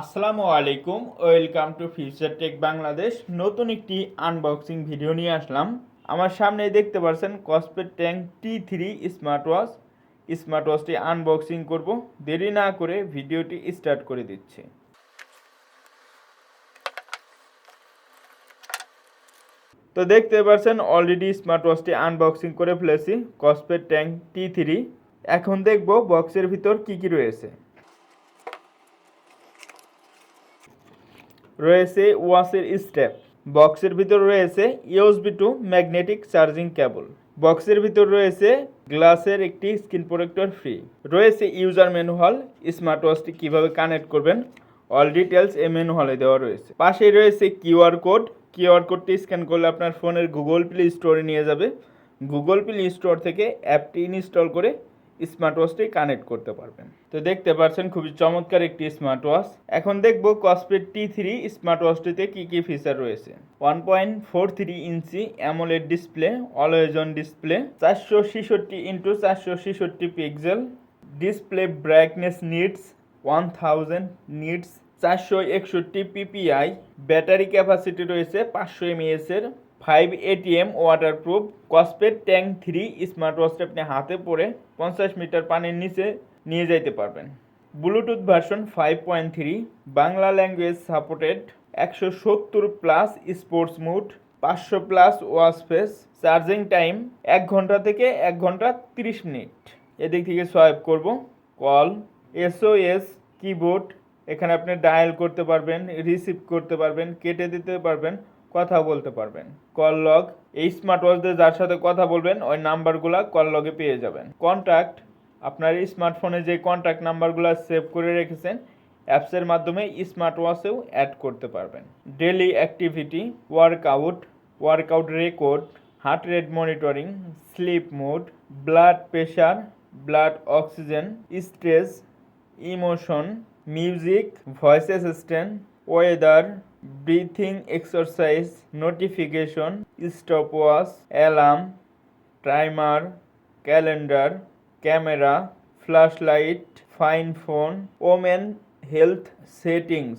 আসসালামু আলাইকুম, welcome to Future Tech Bangladesh. নতুন একটি আনবক্সিং ভিডিও নিয়ে আসলাম। আমার সামনে দেখতে পাচ্ছেন Kospet Tank T three smart watch smart ওয়াচটি unboxing করব। দেরি না করে ভিডিওটি স্টার্ট করে দিচ্ছি। তো দেখতে পাচ্ছেন অলরেডি স্মার্ট ওয়াচটি আনবক্সিং করে ফেলেছি কসপেট ট্যাঙ্ক টি থ্রি এখন দেখব বক্সের ভিতর কি কি রয়েছে। রয়েছে ওয়াসের স্টেপ বক্সের ভিতর রয়েছে USB to magnetic charging cable. বক্সের ভিতর রয়েছে গ্লাসের একটি স্ক্রিন প্রোটেক্টর ফ্রি। রয়েছে ইউজার ম্যানুয়াল স্মার্ট ওয়াচটি কীভাবে কানেক্ট করবেন, অল ডিটেলস এই ম্যানুয়ালে দেওয়া রয়েছে। পাশেই রয়েছে কিউআর কোড। কিউআর কোডটি স্ক্যান করলে আপনার ফোনের গুগল প্লে স্টোরে নিয়ে যাবে। গুগল প্লে স্টোর থেকে অ্যাপটি ইনস্টল করে স্মার্ট ওয়াচটি কানেক্ট করতে পারবেন। তো দেখতে পাচ্ছেন খুবই চমৎকার একটি স্মার্ট ওয়াচ এখন দেখব কসপেট টি থ্রি স্মার্ট ওয়াচটিতে কী কী ফিচার রয়েছে। One point four three inch AMOLED display always on display চারশো ছেষট্টি ইন্টু চারশো ছেষট্টি pixel display brightness nits one thousand nits চারশো একষট্টি পিপিআই ব্যাটারি ক্যাপাসিটি রয়েছে পাঁচশো এমএএস এর five ATM waterproof Kospet Tank three smart ওয়াচটা আপনি হাতে পরে পঞ্চাশ মিটার পানির নিচে নিয়ে যাইতে পারবেন। Bluetooth version five point three Bangla language supported একশো সত্তর প্লাস স্পোর্টস মুড পাঁচশো plus watch face charging time এক ঘণ্টা থেকে এক ঘণ্টা তিরিশ মিনিট। এদিক থেকে সোয়াইপ করব কল এসওএস কিবোর্ড এখানে আপনি ডায়াল করতে পারবেন রিসিভ করতে পারবেন, কেটে দিতে পারবেন। কথা বলতে পারবেন। কল লগ এই স্মার্ট ওয়াচ দিয়ে যার সাথে কথা বলবেন, ওই নাম্বারগুলো কল লগে পেয়ে যাবেন। কন্ট্যাক্ট আপনার স্মার্টফোনে যে কন্ট্যাক্ট নাম্বারগুলো সেভ করে রেখেছেন অ্যাপসের মাধ্যমে স্মার্ট ওয়াচেও অ্যাড করতে পারবেন। Daily activity workout workout record heart rate monitoring sleep mode blood pressure blood oxygen stress emotion music voice assistant weather breathing exercise notification stop watch alarm timer calendar camera flash light find phone women health settings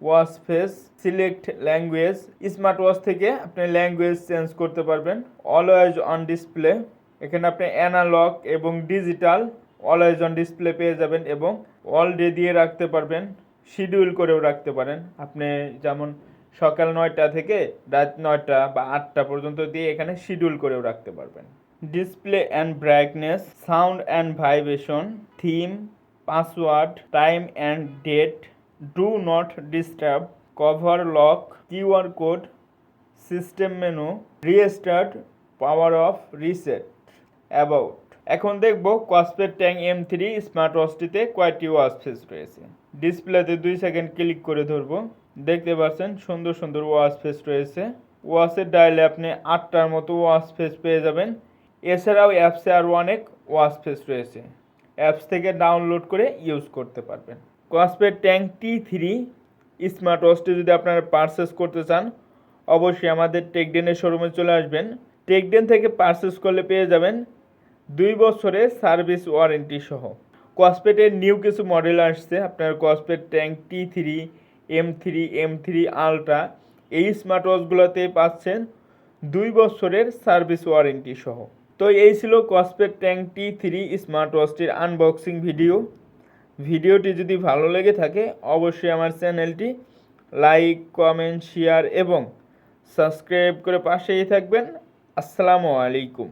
watch face select language smart watch থেকে আপনি language change করতে পারবেন। Always on display এখানে আপনি analogue এবং digital always on display পেয়ে যাবেন এবং অল ডে দিয়ে রাখতে পারবেন। শিডিউল করেও রাখতে পারেন। আপনি যেমন সকাল নয়টা থেকে রাত নয়টা বা আটটা পর্যন্ত দিয়ে এখানে শিডিউল করেও রাখতে পারবেন। Display and brightness sound and vibration theme password time and date do not disturb cover lock QR code system menu restart power off reset about এখন দেখব Kospet Tank M three smart ওয়াচটিতে কয়টি watch face রয়েছে। ডিসপ্লেতে দুই second click করে ধরবো। দেখতে পাচ্ছেন, সুন্দর সুন্দর ওয়াচ ফেস রয়েছে। ওয়াচের ডায়ালে আপনি আটটার মতো ওয়াচ ফেস পেয়ে যাবেন। এছাড়াও অ্যাপসে আরও অনেক ওয়াচ ফেস রয়েছে। অ্যাপস থেকে ডাউনলোড করে ইউজ করতে পারবেন। Kospet Tank T three smart ওয়াচটি যদি আপনারা পারচেস করতে চান, অবশ্যই আমাদের টেকডেনের শোরুমে চলে আসবেন। টেকডেন থেকে পারচেস করলে পেয়ে যাবেন দুই বছরের সার্ভিস ওয়ারেন্টি সহ। কসপেটের নিউ কিছু মডেল আসছে। আপনার Kospet Tank T three M three M three ultra এই স্মার্ট ওয়াচগুলোতে পাচ্ছেন দুই বছরের সার্ভিস ওয়ারেন্টি সহ। তো এই ছিল Kospet Tank T three smart ওয়াচটির unboxing video ভিডিওটি যদি ভালো লেগে থাকে, অবশ্যই আমার চ্যানেলটি লাইক, কমেন্ট, শেয়ার এবং সাবস্ক্রাইব করে পাশেই থাকবেন। আসসালামু আলাইকুম।